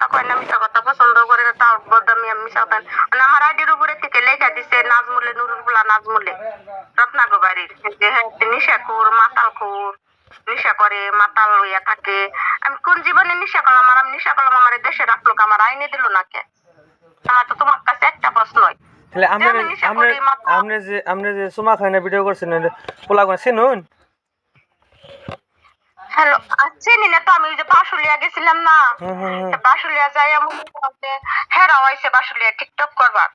কথা মিশা কথা পছন্দ করে না তার বদনামি আমি মিশা মানে আমার আইডির উপরে থেকে লেখা দিছে নাজমুলে নুরুলগুলা নাজমুলে। রত্নাগো বাড়ির যে হ্যাঁ নিশা কোর মাতাল কোর। নিশা করে মাতাল হইয়া থাকে। আমি কোন জীবনে নিশা করলাম? আর আমি নিশা করলাম আমার দেশে রাখল আমার আইনে দিল না কে? আমার তো তোমার কাছে একটা প্রশ্নই। তাহলে আমরা আমরা আমরা যে আমরা যে সুমা না ভিডিও করছেন পোলা কোন চিনুন? হ্যালো চিনি না তো আমি ওই যে বাসুলিয়া গেছিলাম না? হুম হুম হুম, বাসুলিয়া যাই হেরা হয়েছে বাসুলিয়া টিকটক করবার।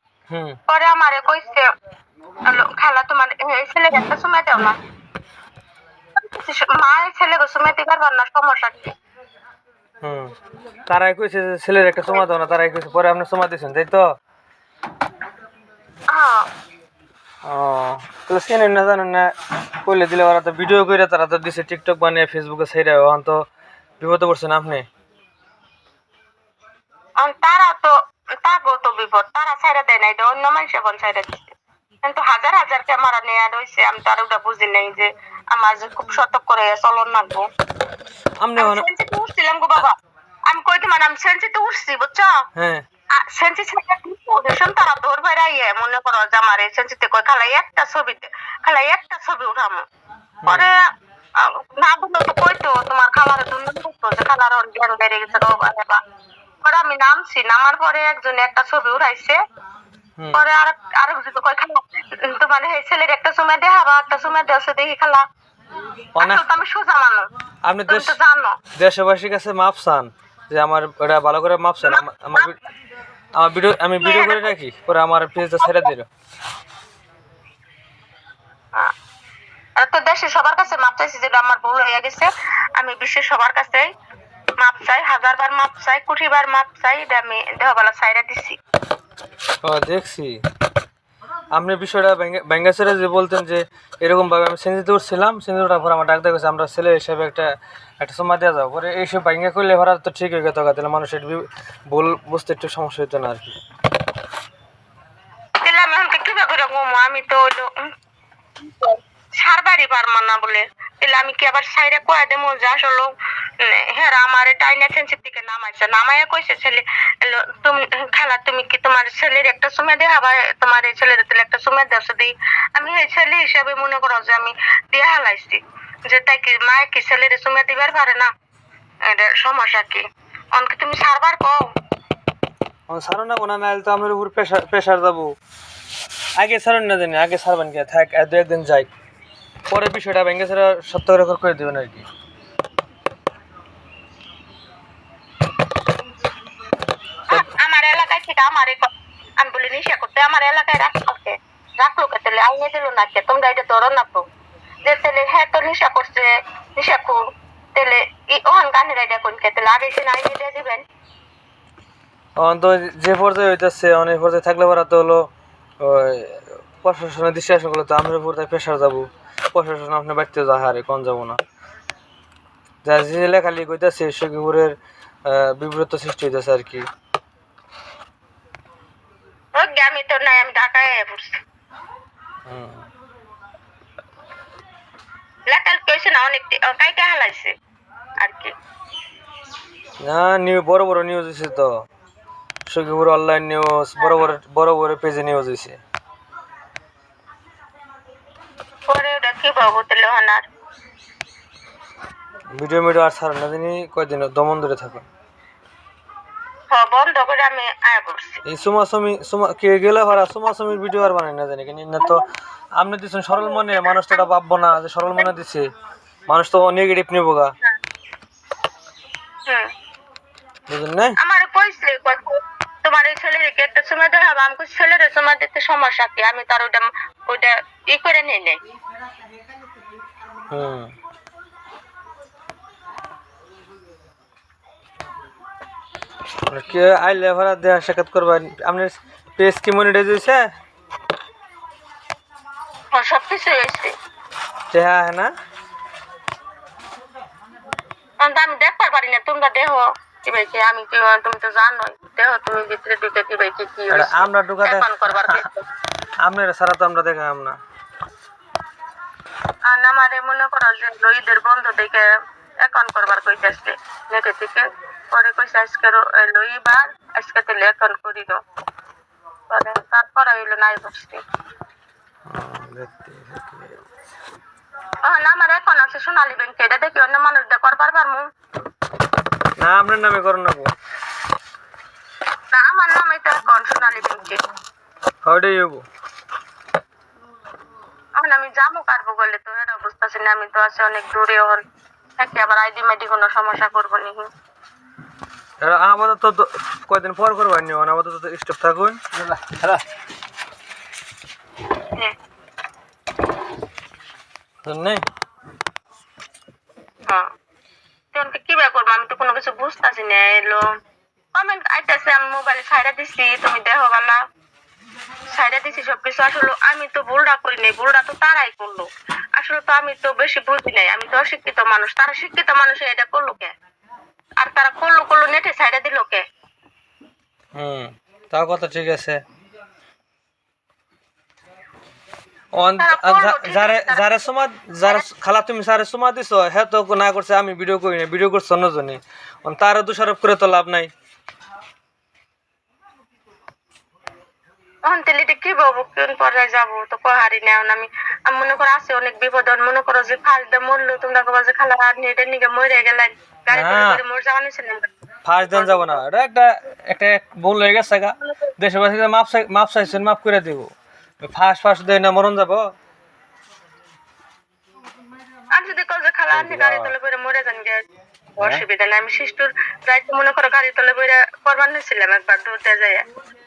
পরে আমারে কইছে খালা তোমার ছেলে একটা সময় দাও না। মা সময় দিতে পারবার না সমস্যা কি? তারাই কইছে যে ছেলের একটা সময় দাও না তারাই কইছে পরে আপনি সময় দিয়েছেন তাই তো? হ্যাঁ। তাহলে চেনেন না জানেন না কইলে দিলে ওরা তো ভিডিও করে তারা তো দিছে টিকটক বানিয়ে ফেসবুকে ছেড়ে ওখান তো বিপদে পড়ছেন আপনি? তারা তো তাগো তো বিপদ তারা ছাইড়া দেয় নাই অন্য মানুষ এখন ছাইড়া দিচ্ছে কিন্তু হাজার হাজার ক্যামেরা নেওয়া রয়েছে আমি তার ওটা বুঝি নাই যে আমার যে খুব সতর্ক করে চলন লাগবো। আমি সেন্সিতে উঠছিলাম গো বাবা। আমি কইতে মানে আমি সেন্সিতে উঠছি বুঝছ? হ্যাঁ। সেন্সি ছেলে পজিশন তারা ধরবে রাইয়ে মনে করো যে আমার এই সেন্সিতে কই খালাই একটা ছবিতে খালাই একটা ছবি উঠামো। পরে না বলল তো কইতো তোমার খালার জন্য করতো যে খালার ওর জ্ঞান বেড়ে গেছে রো বাবা পরে আমি নামছি নামার পরে একজন একটা ছবি উঠাইছে। পরে আর আর তো কই খালা তো মানে এই ছেলের একটা সময় দেখাবা একটা সময় দেওয়া দেখি খালা। তো আমি সোজা মানুষ। আপনি তো দেশবাসীর কাছে মাপ চান যে আমার ওটা ভালো করে মাপ চান আমার আমার ভিডিও আমি ভিডিও করে রাখি? পরে আমার পেজটা ছেড়ে দিল তো দেশে সবার কাছে মাপ চাইছি যেটা আমার ভুল হয়ে গেছে। আমি বিশ্বের সবার কাছে মাপ চাই হাজার বার মাপ চাই কোটি বার মাপ চাই এটা আমি দেহবেলা সাইরা দিছি। ও দেখছি। আপনি বিষয়টা ব্যাঙ্গাসরে যে বলতেন যে এরকম ভাবে আমি সেঞ্জিতে উঠছিলাম সেঞ্জিতে ওঠার পর আমার ডাক্তার কাছে আমরা ছেলে হিসেবে একটা একটা সময় দেওয়া যাব পরে এইসব ব্যাঙ্গা করলে ওরা তো ঠিক হয়ে গেত তাহলে মানুষের ভুল বুঝতে একটু সমস্যা হতো না আর কি। আমি তো না বলে। তাহলে আমি কি আবার সাইরা কয়ে দেবো যে আসলে হ্যাঁ আমার টাইনা সেন্সির দিকে নামাইছে। নামাইয়া কইছে, ছেলে তুমি, খালা, তুমি কি তোমার ছেলের একটা সময় দেখাবা তোমার এই ছেলের একটা সময় দেওয়া আমি এই ছেলে হিসাবে মনে করো যে আমি দিয়ে হালাইছি। যে তাই কি মায়ে কি ছেলের সময় দিবার পারে না? এটা সমস্যা কি? অনকে তুমি সারবার কও। সারো না কোনা নাহলে তো আমার উপর প্রেশার প্রেশার যাব আগে সারুন না জানি আগে সারবেন কি থাক দু একদিন যাই। পরে বিষয়টা ছাড়া সত্য রেকর্ড করে দেবেন আর কি। আমার এলাকায় থেকে আমার আমি বলি নিশা করতে আমার এলাকায় রাখল কে? রাখল কে তাহলে? আইনে দিল না কে? তোমরা এটা ধরো না তো। যে তাহলে হ্যাঁ তো নিশা করছে নিশা গানের আইডিয়া কোন কে? তাহলে আগে আইনে দিয়ে দিবেন। তখন তো যে পর্যায়ে হইতেছে অনেক পর্যায়ে থাকলে পরে তো হলো প্রশাসনের দৃষ্টি আসন করলে তো আমার উপর তাই প্রেশার যাব। প্রশাসন আপনার বাড়িতে যা হারে কোন যাব না। যা যে লেখালি কইতেছে সখীপুরের বিব্রত সৃষ্টি হইতেছে আর কি। আমি তো নাই আমি ঢাকায় পড়ছি। হুম। লেখাল কইছে না অনেক কাইটা হালাইছে? আর কি? না নিউ বড় বড় নিউজ তো। সখীপুর অনলাইন নিউজ বড় বড় বড় বড় পেজে নিউজ পরে ওটা কি পাবো তাহলে ওখানে ভিডিও মিডিও আর ছাড়েন না তিনি কয়দিন দমন ধরে থাকুন হ, বন্ধ করে আমি আয় পড়ছি। এই সুমাসমি সুমা কে গেলে হরা সুমাসমির ভিডিও আর বানাই না জানি কেন না তো আপনি দিচ্ছেন সরল মনে মানুষ তো এটা ভাববো না যে সরল মনে দিচ্ছে মানুষ তো নেগেটিভ নিবো গা। বুঝলেন না আমার কইছে তোমার এই ছেলের কি একটা সময় দেখাবো আমি কইছি, ছেলের সময় দিতে সমস্যা কি? আমি তার ওইটা ওইটা ই করে নিই নাই। হুম। কে আইলে ভরা দেয়া সাক্ষাৎ করবেন? আপনার পেজ কি মনিটাইজ হয়েছে হ্যাঁ, সব কিছু দেহা হ্যাঁ না? আমি দেখতে পারি না তোমরা দেহ কি ভাই আমি কি তুমি তো জানো দেহ তুমি ভিতরে ঢুকে কি ভাই কি কি আরে আমরা ঢুকাতে করবার কিছু। সারা তো আমরা দেখাম না। আর আমারে মনে করো যে বন্ধ এখন করবার কইতেছে। নেটে থেকে পরে কইছে আজকে এলো এবার আজকে তাহলে এখন করি দাও পরে তারপরে হইল নাই হুম, দেখতে দেখতে। এখন আমার এখন আছে সোনালী ব্যাংকে এটা দেখি অন্য মানুষ দিয়ে করবার পারমু না আপনার নামে করুন না না আমার নাম এটা এখন সোনালী ব্যাংকে হাউডে যাব এখন আমি যাব পারব বলে তো এটা বুঝতেছি না আমি তো আছি অনেক দূরে হল থাকি আবার আইডি মাইডি কোনো সমস্যা করব নি আপাতত তো কয়দিন পর করবেন নি আপাতত তো স্টপ থাকুন। নেই? হ্যাঁ। তখন কি বে করব? আমি তো কোনো কিছু বুঝতেছি না এলো কমেন্ট আইতেছে আমি মোবাইলে ছাইড়া দিছি তুমি দেখো দিছি সবকিছু। আসলে আমি তো ভুলটা করি নাই ভুলটা তো তারাই করল। আসলে তো আমি তো বেশি বুঝি নাই আমি তো অশিক্ষিত মানুষ। তারা শিক্ষিত মানুষ এটা করল কে? আর তারা করল করল নেটে ছাইড়া দিল কে? হুম তাও কথা ঠিক আছে অন- তারা আর করল যা- ঠিক যারে তারা- যারে সমা যারা খালা তুমি যারে সমা দিছো হ্যাঁ তো না করছে আমি ভিডিও করি না ভিডিও করছ অন্যজনে। তারও দোষারোপ করে তো লাভ নাই। তখন এটা কি বলব কোন পর্যায়ে যাব তো কহারি নেও আমি আমি মনে করো আছে অনেক বিপদ মনে করো যে ফালতে মরলো তোমরা কবা যে খালা আর নেটে নিকে মরে গেলেন গাড়ি করে মোর যাওয়া ফার্স্ট দিন যাব না। এটা একটা একটা ভুল হয়ে গেছে গা। দেশবাসীকে মাপ চাই- মাপ চাইছেন মাপ করে দিব। ফার্স্ট ফার্স্ট দেয় না মরণ যাব। আর যদি কল যে খালা আপনি গাড়ি তলে পরে মরে যান গে অসুবিধা নাই। আমি শিশুর রাইতে মনে করো গাড়ি তলে পরে করবার নিছিলাম একবার ধরতে যাই।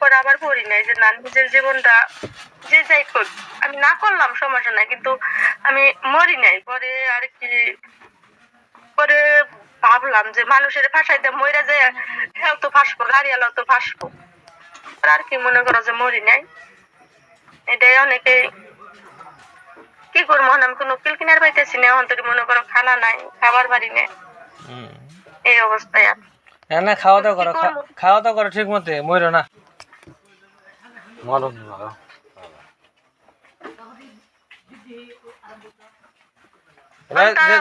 পরে আবার পড়ি নাই যে না নিজের জীবনটা যে যাই কর আমি না করলাম সমস্যা নাই কিন্তু আমি মরি নাই। পরে আর কি পরে ভাবলাম যে মানুষের ফাঁসাইতে মরে যায় হ্যাঁ তো ফাঁসবো গাড়ি আলো তো ফাঁসবো। আর কি মনে করো যে মরি নাই। এটাই অনেকে কি করব আমি কোনো কিল কিনার পাইতেছি না এখন তোর মনে করো খানা নাই খাবার বাড়ি নেই। এই অবস্থায় আর। না না খাওয়া দাওয়া করো খাওয়া দাওয়া করো ঠিক মতো মরো না।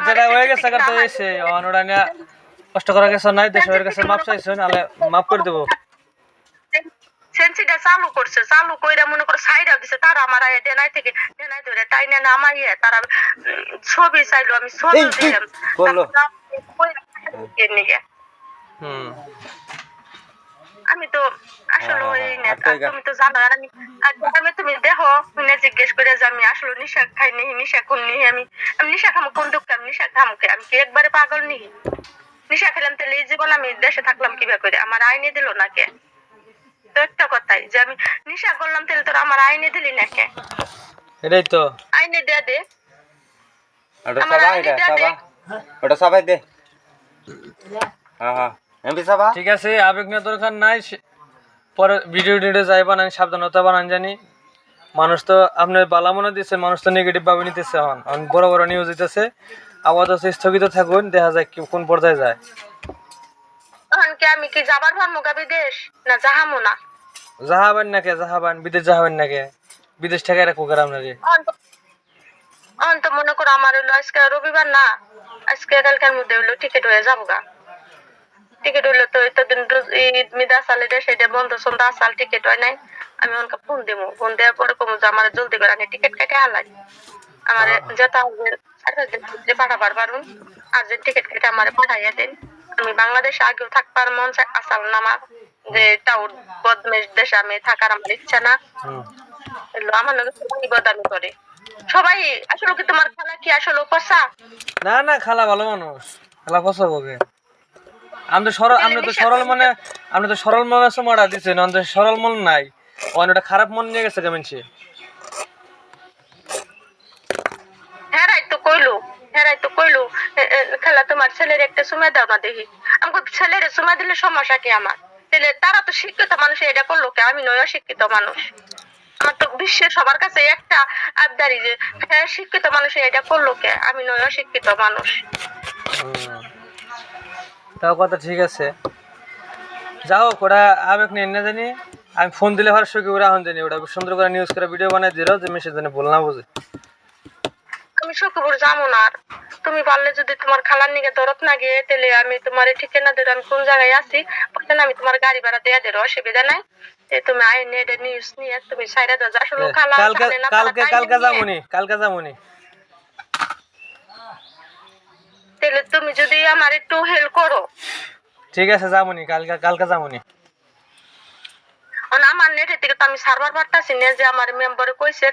যেটা হয়ে গেছে তো এসে কষ্ট করার কিছু নাই দেশের কাছে মাপ চাইছো নাহলে মাফ করে দেবো। সেন্সিটা চালু করছে চালু কইরা মনে করো সাইডাও দিছে তারা আমার আয় ডেনাই থেকে ডেনাই ধরে টাইনে না আমার ইয়ে তারা ছবি চাইলো আমি ছবি দিলাম। হুম। আমি তো আসলে ওই হ্যাঁ, না তুমি তো জানো আর আমি আমি তুমি দেখো শুনে জিজ্ঞেস করে যে আমি আসলে নিশা খাই নি নিশা কোন নি আমি আমি নিশা খামো কোন দুঃখ আমি নিশা খামো কে? আমি কি একবারে পাগল নি নিশা খেলাম তাহলে এই জীবন আমি দেশে থাকলাম কীভাবে করে? আমার আইনে দিল না কে? তো একটা কথাই যে আমি নিশা করলাম তাহলে তোর আমার আইনে দিলি না কে? এটাই তো। আইনে দে দে। ওটা সবাই দে। সবাই। ওটা সবাই দে। হ্যাঁ হ্যাঁ। এমপি সভা ঠিক আছে আবেগ নিয়ে দরকার নাই পরে ভিডিও টিডিও যাই বানান সাবধানতা বানান জানি। মানুষ তো আপনার বালা মনে দিচ্ছে মানুষ তো নেগেটিভ ভাবে নিতেছে এখন। এখন বড় বড় নিউজ দিতেছে আপাতত স্থগিত থাকুন দেখা যায় কোন পর্যায়ে যায়। তখন কি আমি কি যাবার পারব গা বিদেশ? না যাহামো না। যাহাবেন নাকি যাহাবেন বিদেশ যাহাবেন নাকি বিদেশ থেকে রাখব কার আপনারে অন্ত- অন্ত মনে করো আমার হলো আজকে রবিবার না। আজকে কালকের মধ্যে হলো টিকিট হয়ে যাব গা। টিকিট হইল তো এতদিন ঈদ মিদা এটা সেটা বন্ধ সন্ধ্যা আসাল টিকিট হয় নাই। আমি ওনকে ফোন দিব ফোন দেওয়ার পরে কমু যে আমার জলদি করে আমি টিকিট কেটে হালাই আমার যেতে হবে চার পাঁচ দিন পাঠাবার পারুন। আর যে টিকিট কেটে আমার পাঠাইয়া দিন। আমি বাংলাদেশে আগেও থাকবার মন আসাল না আমার। যে টাউট বদমেশ দেশে আমি থাকার আমার ইচ্ছা না। হুম আমার লগে সবাই বদামি করে। সবাই আসলে কি তোমার খালা কি আসলে পচা না না খালা ভালো মানুষ। খালা তো সরল আমরা তো সরল মনে আমরা তো সরল মনে দিচ্ছেন আমাদের সরল মন নাই। অনেকটা খারাপ মন নিয়ে গেছে কেমন সে? হেরাই তো কইলো। হেরাই তো কইলো খালা তোমার ছেলের একটা সময় দাও না দেখি। আমাকে ছেলের সময় দিলে সমস্যা কি আমার? তাহলে তারা তো শিক্ষিত মানুষ, এটা করল কে? আমি নয় শিক্ষিত মানুষ। আমার তো বিশ্বের সবার কাছে একটা আবদারি যে হ্যাঁ শিক্ষিত মানুষ এটা করল কে? আমি নয় শিক্ষিত মানুষ। তাও কথা ঠিক আছে। যাও ওরা আবেগ নিয়ে না জানি। আমি ফোন দিলে ভালো সুখী, ওরা এখন জানি। ওটা সুন্দর করে নিউজ করে ভিডিও বানাই দিল যে মেসেজ জানি বল না বুঝে। আমি সখীপুর যাব না আর। তুমি পারলে যদি তোমার খালার নিকে দরদ না গিয়ে তাহলে আমি তোমার ঠিকানা দিলে আমি কোন জায়গায় আছি? ওখানে আমি তোমার গাড়ি ভাড়া দেয়া দেবো অসুবিধা নাই। তুমি আই নেটে নিউজ নিয়ে তুমি সাইডে দাও। আসলে খালা কালকে কালকে কালকে নিয়ে- তাহলে তুমি যদি আমার একটু হেল্প করো। ঠিক আছে কালকে কালকে আমার নেটের থেকে তো আমি সার্ভার পারতাছি না যে আমার মেম্বারে কইছে